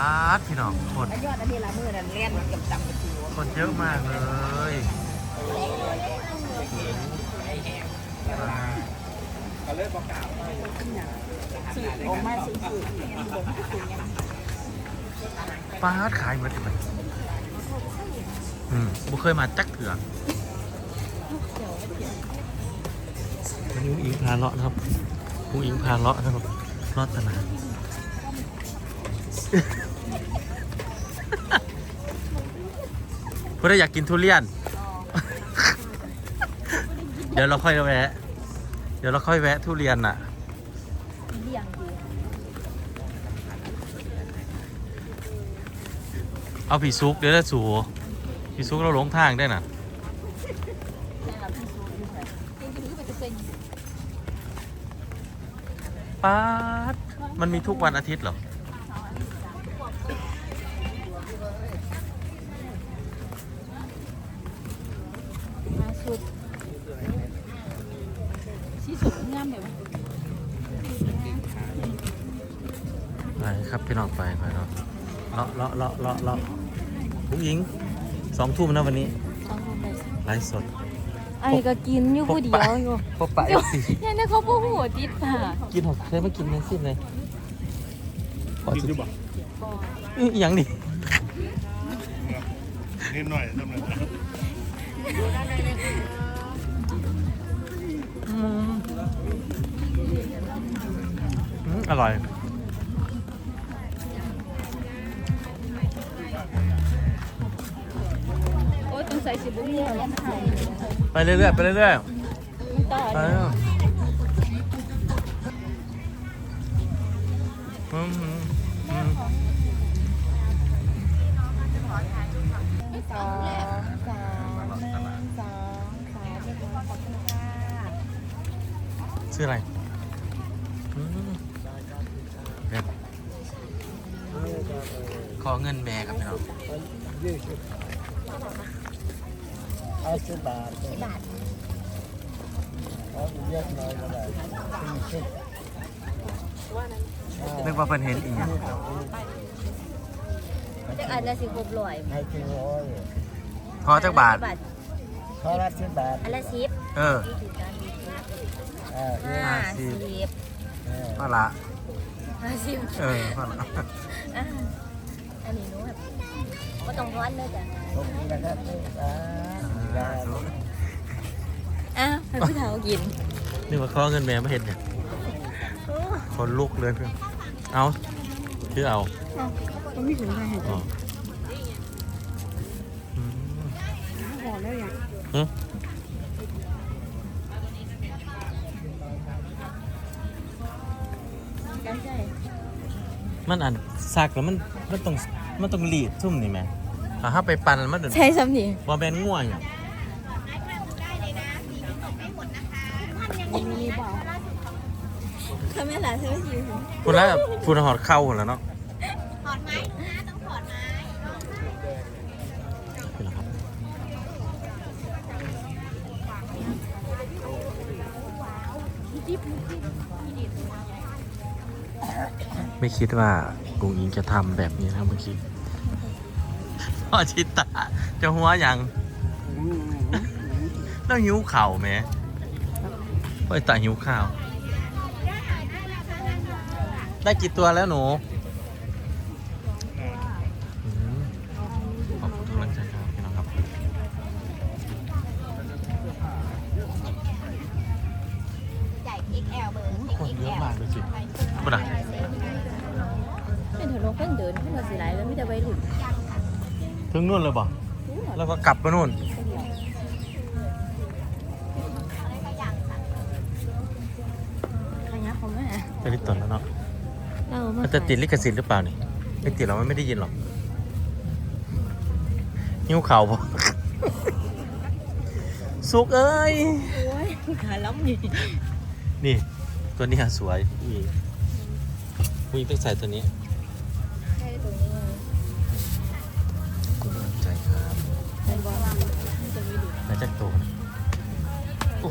ป้าดพี่น้องคนแล้วยอดอันนี้ละมือนั่นเลี้ยนกับจำกับตัวคนเยอะมากเลยสื่อออกมาสื่อสื่อป้าดขายหมดเลยอืมบุเคยมาจักเถื่อวันนี้อุ้งอิงพาเลาะนะครับอุ้งอิงพาเลาะนะครับเลาะตลาด เพื่ออยากกินทุเรียน เดี๋ยวเราค่อยแวะ เดี๋ยวเราค่อยแวะทุเรียนน่ะ เอาผีซุกเดี๋ยวได้สูผีซุกเราหลงทางได้น่ะป๊าดมันมีทุกวันอาทิตย์เหรอ มาสุด สีสุดงามแบบว่าไปครับพี่น้องไปไปเนาะเลาะเลาะเลาะเลาะเลาะผู้หญิงสองทุ่มนะวันนี้สองคนเลยไลฟ์สดไอ้ก็กินอยู่ผู้เดียวอยู่พบปะเอฟซีเนี่ยนะเขาพูดหัวติดค่ะกินหกเคยไม่กินทั้งสิ้นเลยขอกินจุดูดบ่อื้ออหย่างนี้นิดหน่อยสำหรับอืม อร่อย โอ้ยต้องใส่สิบุ้งเนี่ยแล้วถ่ายไปเรื่อยๆ ไปเรื่อยไม่ต่อๆไปเรื่อยอืมอืมอืมสองสามหนึ่งสองสามขอบคุณค่ะ ชื่ออะไรอืมเนี่ย ขอเงินแม่ครับพี่น้องเอาสิบบาทเอาเยอะหน่อยก็ได้สี่สิบนึกว่าเพิ่นเห็นอีกอย่างจะอันละสิบหกร้อยให้กินร้อยพอจักบาทขอละสิบบาทอันละสิบเออเออห้าสิสิบบเออพอละห้าสิบเออพอละ อะอันนี้หนูแบบก็ต้องร้อนเลยจ้ะขอบคุณนะครับอ่าได้อะให้ผู้เฒ่ากินนี่ว่าขอเงินแม่มาเห็นเนี่ยคนลุกเลยเพื่อนเอาคือเอาต้องมีถุงไทยให้อ๋ออืมห่อแล้วยังหึกันใช่มันอันซักแล้วมันมันต้อง มันต้องรีดซุ่มนี่แหม่ถ้าห้าไปปั่นแล้วมันเดินใช่ซ้ำนี่ว่าแมนง่วงอย่างมีบอกคาเมล่าใช่ไหมยูคุณแล้วคุณหอดเข้าหมดแล้วเนาะถอดไม้นะต้องถอดไม้ครับไม่คิดว่ากุงอิงจะทำแบบนี้นะเมื่อกี้พ่ อชิตาจะหัวยังต้องหิวเข่าวไหมพ่อชิตาหิวข้าว ได้กี่ตัวแล้วหนูอืมขอบคุณทุกกำลังใจครับพี่น้องครับใหญ่ XL เบอร์คนเยอะมากเลยสิคุณอะเป็นถนนเพิ่งเดินขึ้นมาสิไรแล้วไม่ได้วัยรุ่น ถึงนู่นเลยบ่แล้วก็กลับไปนู่นขยับเขาแม่ไปติดต่อแล้วเนาะ เรามามันจะติดลิขสิทธิ์หรือเปล่านี่ไม่ติดหรอกมันไม่ได้ยินหรอกหิ้วเข่าบ่ สุกเอ้ย โอ้ยขาล้ำนี่นี่ ตัวนี้สวยอุ้ยอุ้ยต้องใส่ตัวนี้ ใช่ตรงนี้เลยขอบ คุณกำลังใจครับแล้วจากตัวนะโอ้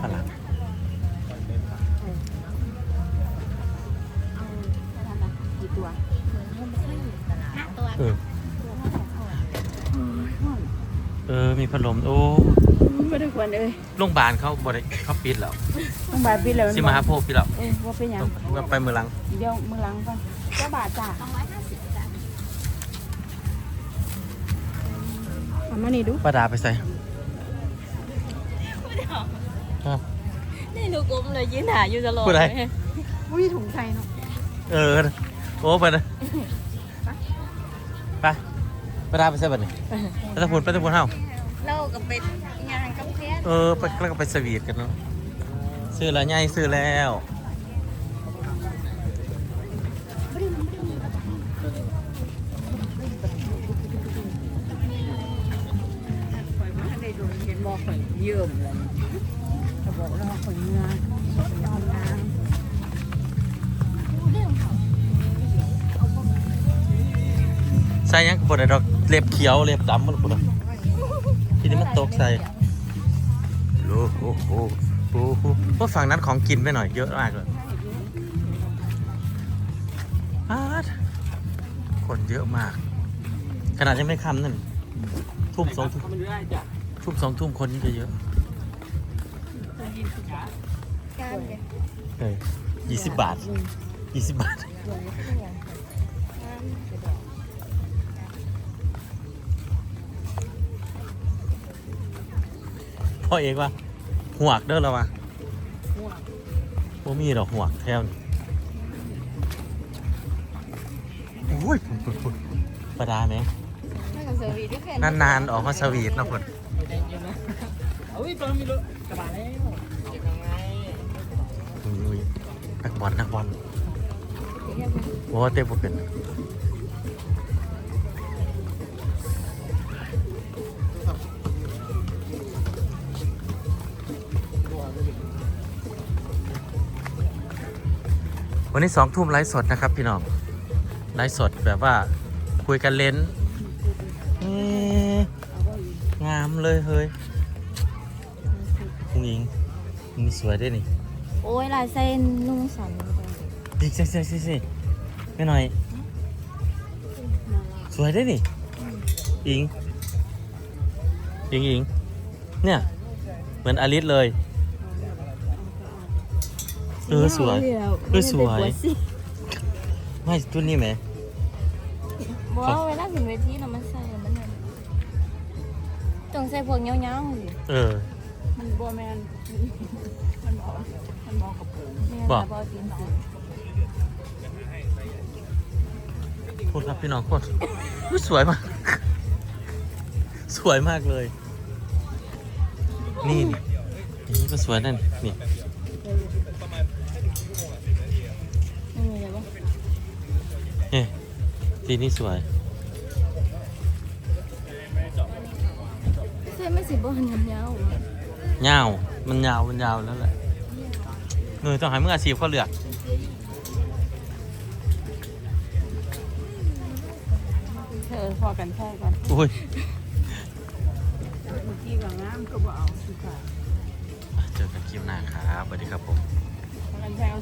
ฝรั่งกี่ตัวเออเออ มีพัดลม โอ้ ไม่ได้ควรเลยโรงพยาบาลเขาบริเขาปิดแล้วต้องบาทพี่แล้วสิมาหาโพกปิดแล้วเออว่าเป็นหยังต้องไปมือหลังเดี๋ยวมือหลังก่อนเจ้าบาทจ้ะเอามานี่ดูป้าดาไปใส่ฮะนี่หนูกลมเลยยืนหาอยู่ตลอดพูดอะไร เลยอุ้ยถุงใส่เนาะเออ โอ้ไปนะไปป้าดาไปใส่บัดนี้ไปตะพูนไปตะพูนเฮาเราก็เป็น เออไปแล้วก็ไปสวีทกันเนาะซื้อแล้วไงซื้อแล้วบอกข่อยเยิ่มเลยเขาบอกแล้วข่อยเงือยอมน้ใส่ยังก็บ่ได้ดอกเล็บเขียวเล็บดำมันบ่ดทีนี้มันตกใส่ โอ้โหโอ้โหพวกฝั่งนั้นของกินไปหน่อยเยอะมากเลยคนเยอะมาก ขนาดยังไม่ค่ำนั่น ทุ่มสองทุ่มทุ่มสองทุ่มคนนี่ก็เยอะเยเออยี่สิบบาทยี่สิบบาท พ่อเอกว่าหวกเด้อแล้ววะบ่มีดอกหวกแถวนี้โอ้ยพุ่นพุ่นพุ่นประดาไหมไม่กับเซอร์วีด้วยแค่นานๆออกมาสวีทนะพุ่นเอาอีกตัวมีรถกระบะแล้วอุ้ยนักบอลนักบอลโอ้เต้บ่เป็น วันนี้สองทุ่มไลฟ์สดนะครับพี่น้องไลฟ์สดแบบว่าคุยกันเล่นเอ๊ะงามเลยเฮ้ยคุณหญิงมึงสวยด้วยนี่ โอ้ยลายเส้นนุ่งสันอีกสิสิสิสิไม่หน่อย สวยด้วยนี่อิงอิงอิงเนี่ย เหมือนอลิสเลย เออสวยเออสวย ไม่ตัวนี้ไหมบอกว่าเวลาขึ้นเวทีเรามันใส่มันเนี่ยต้องใส่พวกเงี้ยวๆอยู่เออำมันบัวแมนมันบอกมันบอกกับผมไม่บองั้กนบอจริงพูดครับพี่น้องพูดอุ๊ยสวยมาก สวยมากเลย นี่นี่นี่ก็สวยนั่นนี่ สีนี้สวยใส่ไม่สิบอลเงี้ยวยาวมันยาว มันยาวแล้วแหละเออต้องให้มืออาชีพเขาเลือก เธอพอกันแค่กันอุ้ยเมื่อกี้กับน้ำก็บอกเอาสิค่ะเจอกันคลิปหน้าครับสวัสดีครับผม พอกันแค่เอา